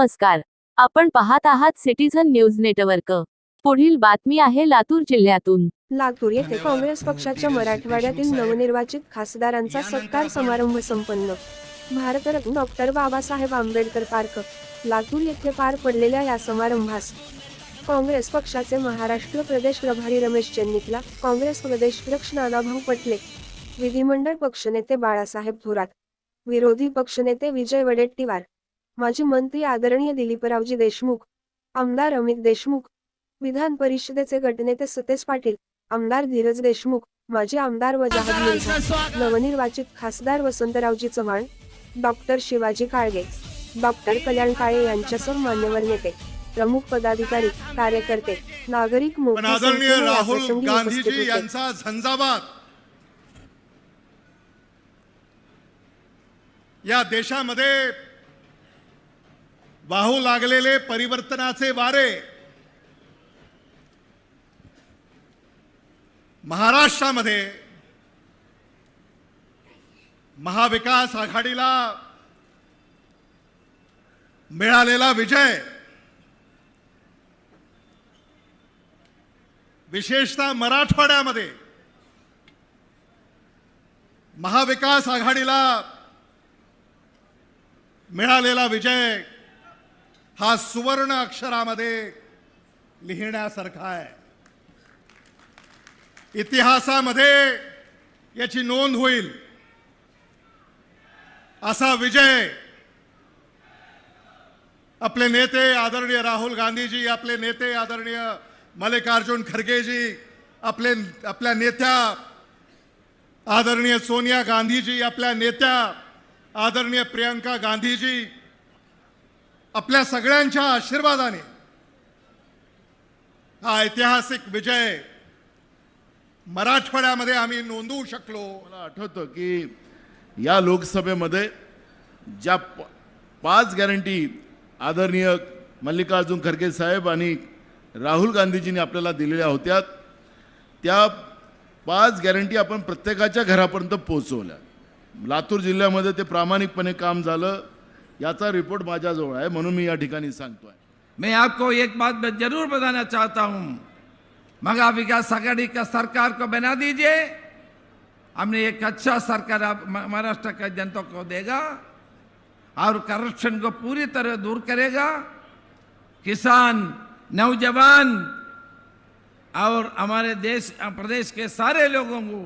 नमस्कार. आपण पाहत आहात सिटीझन न्यूज नेटवर्क. पुढील बातमी आहे लातूर जिल्ह्यातून. लातूर येथे काँग्रेस पक्षाच्या मराठवाड्यातील नवनिर्वाचित खासदारांचा सत्कार समारंभ संपन्न. Bharat Ratna doctor Babasaheb Ambedkar park. Latur येथे पार पडलेल्या या समारंभास काँग्रेस पक्षाचे महाराष्ट्र प्रदेश प्रभारी रमेश चेन्निकला काँग्रेस प्रदेश अध्यक्ष नानाभाऊ पटले विधिमंडळ पक्षनेते बाळासाहेब थोरात विरोधी पक्षनेते विजय वडेट्टीवार माजी मंत्री आदरणीय दिलीपरावजी देशमुख आमदार अमित देशमुख विधान परिषदेचे गटनेते सतेज पाटील आमदार धीरज देशमुख माजी आमदार वजाहत मिर्झा नवनिर्वाचित खासदार वसंतरावजी चव्हाण डॉक्टर शिवाजी काळगे डॉक्टर कल्याण काळे यांच्यासह मान्यवर नेते प्रमुख पदाधिकारी कार्यकर्ते नागरिक राहुल गांधीजी. यांचा झंझावात या देशामध्ये वाहू लागलेले परिवर्तनाचे वारे. महाराष्ट्रामध्ये महाविकास आघाडीला मिळालेला विजय विशेषतः मराठवाड्यामध्ये महाविकास आघाडीला मिळालेला विजय हा सुवर्ण अक्षरामध्ये लिहिण्यासारखा आहे. इतिहासामध्ये याची नोंद होईल. असा विजय आपले नेते आदरणीय राहुल गांधीजी आपले नेते आदरणीय मल्लिकार्जुन खरगेजी आपले आपल्या नेत्या आदरणीय सोनिया गांधीजी आपल्या नेत्या आदरणीय प्रियंका गांधीजी आपल्या सगळ्यांच्या आशीर्वादाने. हा ऐतिहासिक विजय मराठवाड्यामध्ये आम्ही नोंदवू शकलो. मला आठवतं की या लोकसभेमध्ये ज्या पाच गॅरंटी आदरणीय मल्लिकार्जुन खरगे साहेब आणि राहुल गांधीजींनी आपल्याला दिलेल्या होत्या त्या पाच गॅरंटी आपण प्रत्येकाच्या घरापर्यंत पोहोचवल्या. लातूर जिल्ह्यामध्ये ते प्रामाणिकपणे काम झालं. याचा रिपोर्ट माझ्याजवळ आहे म्हणून मी या ठिकाणी सांगतोय. मैं आपको एक बात मैं ज़रूर बताना चाहता हूँ। मगा विकास आघाड़ी का सरकार को बना दीजिए। हमने एक अच्छा सरकार आप महाराष्ट्र का जनता को देगा और करप्शन को पूरी तरह दूर करेगा। किसान, नौजवान और हमारे देश, प्रदेश के सारे लोगों को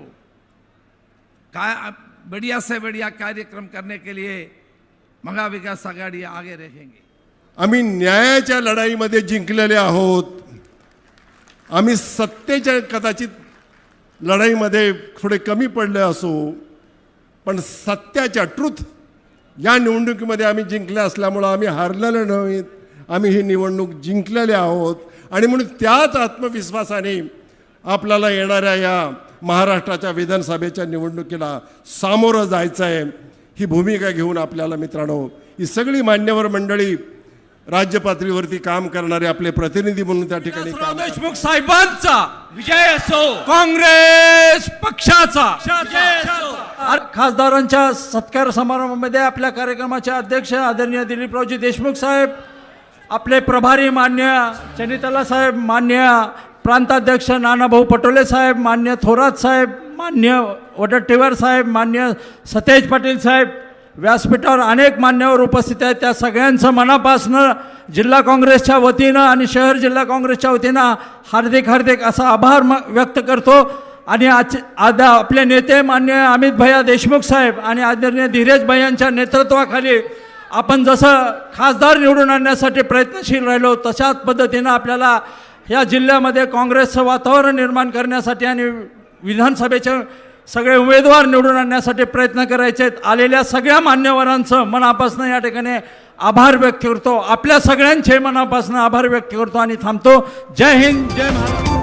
बढ़िया से बढ़िया कार्यक्रम करने के लिए मगा विकास आघाड़ी आगे रेखेंगे आम्ही न्यायाच्या लढाईमध्ये जिंकलेले आहोत. आम्ही सत्तेच्या कदाचित लढाईमध्ये थोडे कमी पडले असो पण सत्याच्या ट्रुथ या निवडणुकीमध्ये आम्ही जिंकले असल्यामुळं आम्ही हारलेले नव्हेत आम्ही ही निवडणूक जिंकलेले आहोत. आणि म्हणून त्याच आत्मविश्वासाने आपल्याला येणाऱ्या या महाराष्ट्राच्या विधानसभेच्या निवडणुकीला सामोरं जायचं आहे ही भूमिका घेऊन आपल्याला मित्रांनो ही सगळी मान्यवर मंडळी राज्य पातळीवरती काम करणारे आपले प्रतिनिधी म्हणून त्या ठिकाणी देशमुख साहेबांचा विजय असो काँग्रेस पक्षाचा खासदारांच्या सत्कार समारंभामध्ये आपल्या कार्यक्रमाचे अध्यक्ष आदरणीय दिलीपरावजी देशमुख साहेब आपले प्रभारी मान्य चनितला साहेब मान्य प्रांताध्यक्ष नानाभाऊ पटोले साहेब मान्य थोरात साहेब मान्य वडट्टीवार साहेब मान्य सतेज पाटील साहेब व्यासपीठावर अनेक मान्यवर उपस्थित आहेत. त्या सगळ्यांचं मनापासनं जिल्हा काँग्रेसच्या वतीनं आणि शहर जिल्हा काँग्रेसच्या वतीनं हार्दिक हार्दिक असा आभार म व्यक्त करतो. आणि आज आद आपले नेते मान्य अमित भैया देशमुख साहेब आणि आदरणीय धीरज भैयांच्या नेतृत्वाखाली आपण जसं खासदार निवडून आणण्यासाठी प्रयत्नशील राहिलो तशाच पद्धतीनं आपल्याला या जिल्ह्यामध्ये काँग्रेसचं वातावरण निर्माण करण्यासाठी आणि विधानसभेच्या सगळे उमेदवार निवडून आणण्यासाठी प्रयत्न करायचे आहेत. आलेल्या सगळ्या मान्यवरांचं मनापासून या ठिकाणी आभार व्यक्त करतो. आपल्या सगळ्यांचे मनापासून आभार व्यक्त करतो आणि थांबतो. जय हिंद जय महाराष्ट्र.